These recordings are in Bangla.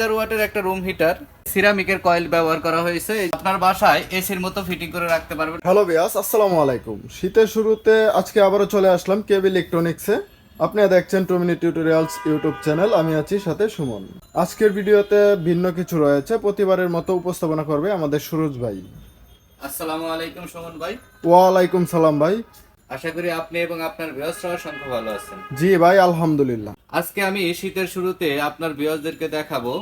হাজার ওয়াটের একটা রুম হিটার সিরামিকের কয়েল ব্যবহার করা হয়েছে। আপনার বাসায় এসির মতো ফিটিং করে রাখতে পারবেন। হ্যালো বিয়াস আসসালামু আলাইকুম। শীতের শুরুতে আজকে আবারও চলে আসলাম কেবি ইলেকট্রনিক্সে আপনি দেখছেন two minute tutorials YouTube channel আমি আছি সাথে সুমন। আজকের ভিডিওতে ভিন্ন কিছু রয়েছে প্রতিবারের মতো উপস্থাপনা করবে আমাদের সুরজ ভাই। আসসালামু আলাইকুম সুমন ভাই। ওয়ালাইকুম সালাম ভাই। আশা করি আপনি এবং আপনার বৃহস্পতি সংখ্যা ভালো আছেন। জি ভাই আলহামদুলিল্লাহ। আজকে আমি শীতের শুরুতে আপনার বিয়সদেরকে দেখাবো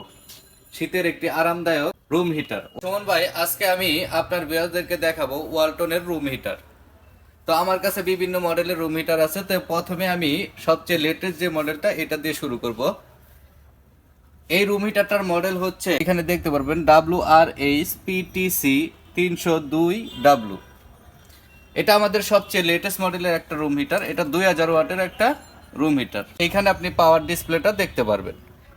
শীতের একটি আরামদায়ক রুম হিটার সুমন ভাই আজকে আমি আপনার বিয়সদেরকে দেখাবো ওয়ালটনের রুম হিটার তো আমার কাছে বিভিন্ন মডেলের রুম হিটার আছে তো প্রথমে আমি সবচেয়ে লেটেস্ট যে মডেলটা এটা দিয়ে শুরু করব। এই রুম হিটারটার মডেল হচ্ছে এখানে দেখতে পারবেন ডাব্লু আর এইচ পিটিসি তিনশো দুই ডাব্লু এটা আমাদের সবচেয়ে লেটেস্ট মডেলের একটা রুম হিটার এটা দুই হাজার ওয়াটের একটা রুম হিটার এখানে আপনি পাওয়ার ডিসপ্লেটা দেখতে পারবেন।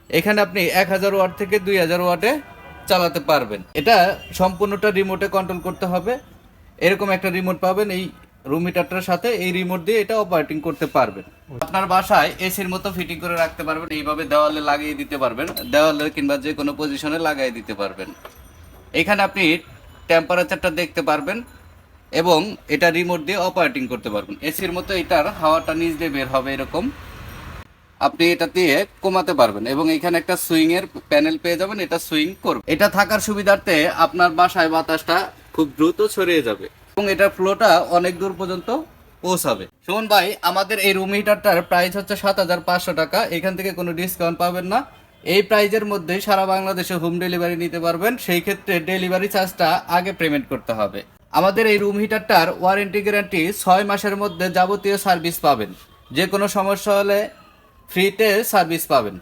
এখানে আপনি এক হাজার ওয়াট থেকে দুই হাজার ওয়াটে চালাতে পারবেন। এটা সম্পূর্ণটা রিমোটে কন্ট্রোল করতে হবে। এরকম একটা রিমোট পাবেন এই রুম হিটারটার সাথে। এই রিমোট দিয়ে এটা অপারেটিং করতে পারবেন। আপনার বাসায় এসির মতো ফিটিং করে রাখতে পারবেন। এইভাবে দেওয়ালে লাগিয়ে দিতে পারবেন। দেওয়ালে কিংবা যে কোনো পজিশনে লাগিয়ে দিতে পারবেন। এখানে আপনি টেম্পারেচারটা দেখতে পারবেন। এবং এটা রিমোট দিয়ে অপারেটিং করতে পারবেন। এসির মতো এটার হাওয়াটা নিচ দিয়ে বের হবে এরকম। আপনি এটা দিয়ে কমাতে পারবেন এবং এখানে একটা সুইং এর প্যানেল পেয়ে যাবেন, এটা সুইং করবে। এটা থাকার সুবিধার্থে আপনার বাসায় বাতাসটা খুব দ্রুত ছড়িয়ে যাবে এবং এটার ফ্লোটা অনেক দূর পর্যন্ত পৌঁছাবে। সুমন ভাই, আমাদের এই রুম হিটারটার প্রাইস হচ্ছে সাত হাজার পাঁচশো টাকা। এখান থেকে কোনো ডিসকাউন্ট পাবেন না। এই প্রাইজের মধ্যে সারা বাংলাদেশে হোম ডেলিভারি নিতে পারবেন। সেই ক্ষেত্রে ডেলিভারি চার্জটা আগে পেমেন্ট করতে হবে। আমাদের এই রুম হিটারটার ওয়ারেন্টি গ্যারান্টি ছয় মাসের মধ্যে যাবতীয় সার্ভিস পাবেন। যে কোনো সমস্যা হলে ফ্রিতে সার্ভিস পাবেন।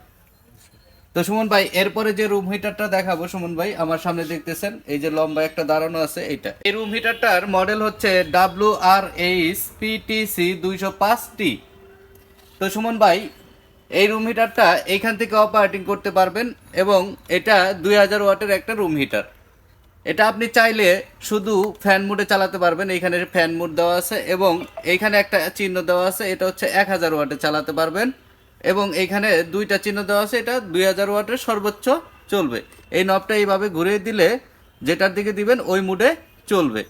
তো সুমন ভাই, এরপরে যে রুম হিটারটা দেখাবো, সুমন ভাই, আমার সামনে দেখতেছেন, এই যে লম্বা একটা দাঁড়ানো আছে, এইটা। এই রুম হিটারটার মডেল হচ্ছে W R H P T C দুইশো পাঁচ টি তো সুমন ভাই, এই রুম হিটারটা এইখান থেকে অপারেটিং করতে পারবেন এবং এটা দুই হাজার ওয়াটের একটা রুম হিটার এটা আপনি চাইলে শুধু ফ্যান মুডে চালাতে পারবেন। এইখানে ফ্যান মুড দেওয়া আছে এবং এইখানে একটা চিহ্ন দেওয়া আছে, এটা হচ্ছে এক হাজার ওয়াটে চালাতে পারবেন। এবং এইখানে দুইটা চিহ্ন দেওয়া আছে, এটা দুই হাজার ওয়াটের সর্বোচ্চ চলবে। এই নবটা এইভাবে ঘুরিয়ে দিলে যেটার দিকে দিবেন, ওই মুডে চলবে।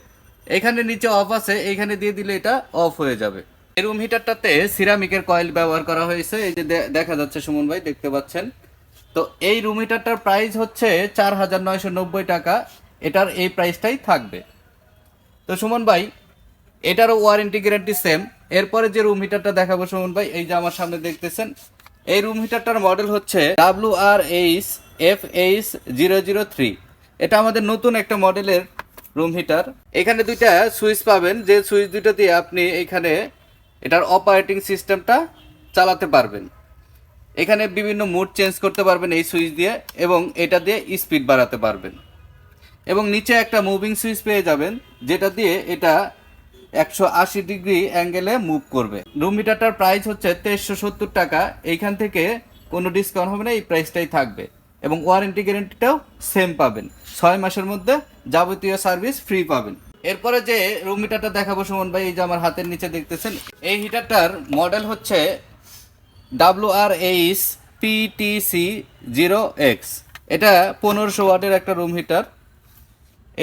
এখানে নিচে অফ আছে, এইখানে দিয়ে দিলে এটা অফ হয়ে যাবে। এই রুম হিটারটাতে সিরামিকের কয়েল ব্যবহার করা হয়েছে। এই যে দেখা যাচ্ছে সুমন ভাই, দেখতে পাচ্ছেন। তো এই রুম হিটারটার প্রাইস হচ্ছে চার হাজার নয়শো নব্বই টাকা। এটার এই প্রাইসটাই থাকবে। তো সুমন ভাই, এটারও ওয়ারেন্টি গ্যারান্টি সেম এরপরে যে রুম হিটারটা দেখাবো সুমন ভাই, এই যে আমার সামনে দেখতেছেন, এই রুম হিটারটার মডেল হচ্ছে W R H F H zero zero three এটা আমাদের নতুন একটা মডেলের রুম হিটার এখানে দুইটা সুইচ পাবেন, যে সুইচ দুটো দিয়ে আপনি এখানে এটার অপারেটিং সিস্টেমটা চালাতে পারবেন। এখানে বিভিন্ন মুড চেঞ্জ করতে পারবেন এই সুইচ দিয়ে, এবং এটা দিয়ে স্পিড বাড়াতে পারবেন। এবং নিচে একটা মুভিং সুইচ পেয়ে যাবেন, যেটা দিয়ে এটা একশো আশি ডিগ্রি অ্যাঙ্গেলে মুভ করবে। রুম মিটারটার প্রাইস হচ্ছে তেইশশো সত্তর টাকা। এইখান থেকে কোনো ডিসকাউন্ট হবে না, এই প্রাইসটাই থাকবে। এবং ওয়ারেন্টি গ্যারেন্টিটাও সেম পাবেন। ছয় মাসের মধ্যে যাবতীয় সার্ভিস ফ্রি পাবেন। এরপরে যে রুম মিটারটা দেখাবো সুমন ভাই, এই যে আমার হাতের নিচে দেখতেছেন, এই হিটারটার মডেল হচ্ছে W R H P T C zero X এটা পনেরোশো ওয়াটের একটা রুম হিটার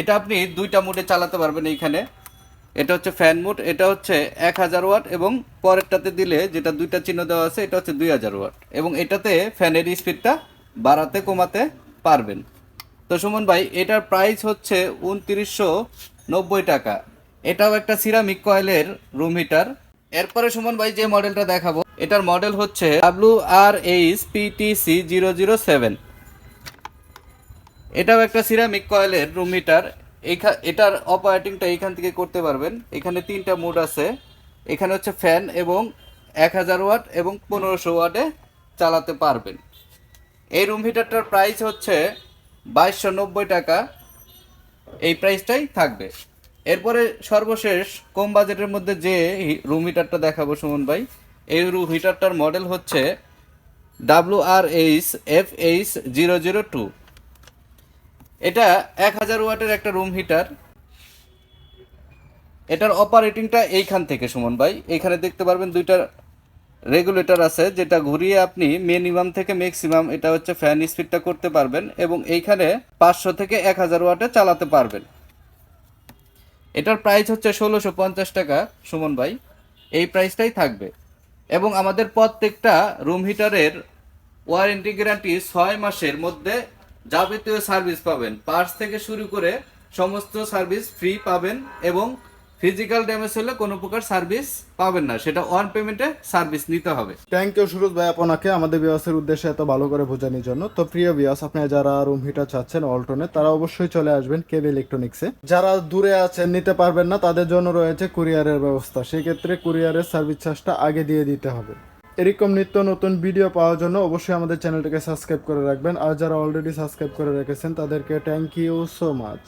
এটা আপনি দুইটা মোডে চালাতে পারবেন এইখানে। এটা হচ্ছে ফ্যান মোড এটা হচ্ছে এক হাজার ওয়াট এবং পরেরটাতে দিলে যেটা দুইটা চিহ্ন দেওয়া আছে, এটা হচ্ছে দুই হাজার ওয়াট। এবং এটাতে ফ্যানের স্পিডটা বাড়াতে কমাতে পারবেন। তো সুমন ভাই, এটার প্রাইস হচ্ছে উনত্রিশশো নব্বই টাকা। এটাও একটা সিরামিক কয়েলের রুম হিটার এরপরে সুমন ভাই, যে মডেলটা দেখাবো, এটার মডেল হচ্ছে W R H P T C zero zero seven এটাও একটা সিরামিক কয়েলের রুম হিটার এটার অপারেটিংটা এখান থেকে করতে পারবেন। এখানে তিনটা মোড আছে। এখানে হচ্ছে ফ্যান এবং এক হাজার ওয়াট এবং পনেরোশো ওয়াটে চালাতে পারবেন। এই রুম হিটারটার প্রাইস হচ্ছে বাইশশো নব্বই টাকা। এই প্রাইসটাই থাকবে। এরপরে সর্বশেষ কম বাজেটের মধ্যে যে রুম হিটারটা দেখাবো সুমন ভাই, এই রুম হিটারটার মডেল হচ্ছে W R H F H zero zero two এটা এক হাজার ওয়াটের একটা রুম হিটার এটার অপারেটিংটা এইখান থেকে, সুমন ভাই। এখানে দেখতে পারবেন দুইটা রেগুলেটর আছে, যেটা ঘুরিয়ে আপনি মিনিমাম থেকে ম্যাক্সিমাম এটা হচ্ছে ফ্যান স্পিডটা করতে পারবেন এবং এইখানে পাঁচশো থেকে এক হাজার ওয়াটে চালাতে পারবেন। এটার প্রাইস হচ্ছে ষোলোশো পঞ্চাশ টাকা, সুমন ভাই। এই প্রাইসটাই থাকবে। এবং আমাদের প্রত্যেকটা রুম হিটারের ওয়ারেন্টি গ্যারান্টি ছয় মাসের মধ্যে যাবতীয় সার্ভিস পাবেন। পার্স থেকে শুরু করে সমস্ত সার্ভিস ফ্রি পাবেন এবং ফিজিক্যাল ড্যামেজ হলে কোনো প্রকার সার্ভিস পাবেন না। সেটা অন পেমেন্টে সার্ভিস নিতে হবে। থ্যাংক ইউ সুরজ ভাই, আপনাকে। আমাদের বিয়াসের উদ্দেশ্যে এত ভালো করে বোঝানোর জন্য। তো প্রিয় বিয়াস আপনি যারা রুম হিটার চাচ্ছেন অল্টনে তারা অবশ্যই চলে আসবেন কেবি ইলেকট্রনিক্সে যারা দূরে আছেন, নিতে পারবেন না, তাদের জন্য রয়েছে কুরিয়ারের ব্যবস্থা। সেক্ষেত্রে কুরিয়ারের সার্ভিস চার্জটা আগে দিয়ে দিতে হবে। এরকম নিত্য নতুন ভিডিও পাওয়ার জন্য অবশ্যই আমাদের চ্যানেলটাকে সাবস্ক্রাইব করে রাখবেন। আর যারা অলরেডি সাবস্ক্রাইব করে রেখেছেন, তাদেরকে থ্যাংক ইউ সো মাচ